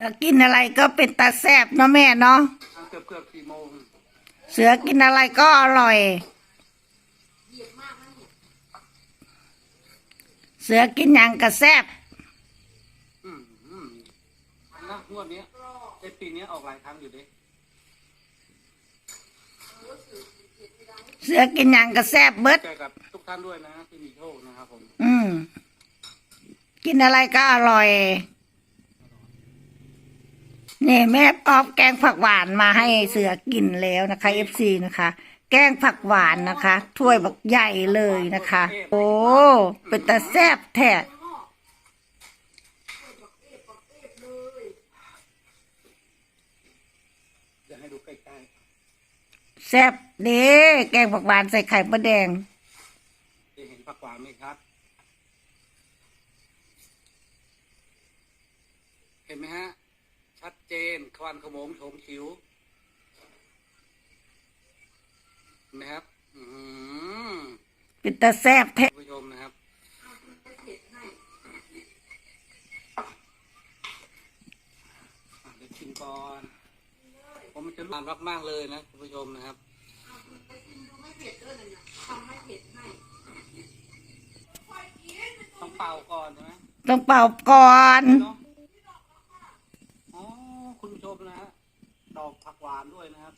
แล้วกินอะไรก็เป็นตาแซบเนาะแม่เนาะเกือบเกือบสี่โมงเสือกินอะไรก็อร่อย เสือกินหยังกระแซบอืมอืมนะงวดเนี้ยในปีเนี้ยออกหลายครั้งอยู่ดิเสือกินหยังกระแซบเบิด แจกกับทุกท่านด้วยนะที่มีโชคนะครับผม อืม กินอะไรก็อร่อย นี่แม่ปอบแกงผักหวานมาให้เสือกินแล้วนะคะเอฟซีนะคะ แกงผักหวานนะคะ ถ้วยบักใหญ่เลยนะคะ โอ้เป็นตาแซบแท้แซบเด้แกงผักหวานใส่ไข่มดแดงเห็นผักหวานไหมครับ เห็นไหมฮะ เจน ควันขโมงโฉมคิ้วเห็นไหมครับอืมเป็นตาแซบแท้ท่านผู้ชมนะครับอะเดี๋ยวชิมก่อนผมมันจะรู้มากมากๆเลยนะท่านผู้ชมนะครับต้องเป่าก่อนใช่ไหมต้องเป่าก่อนเนาะ ดอกผักหวานด้วยนะครับ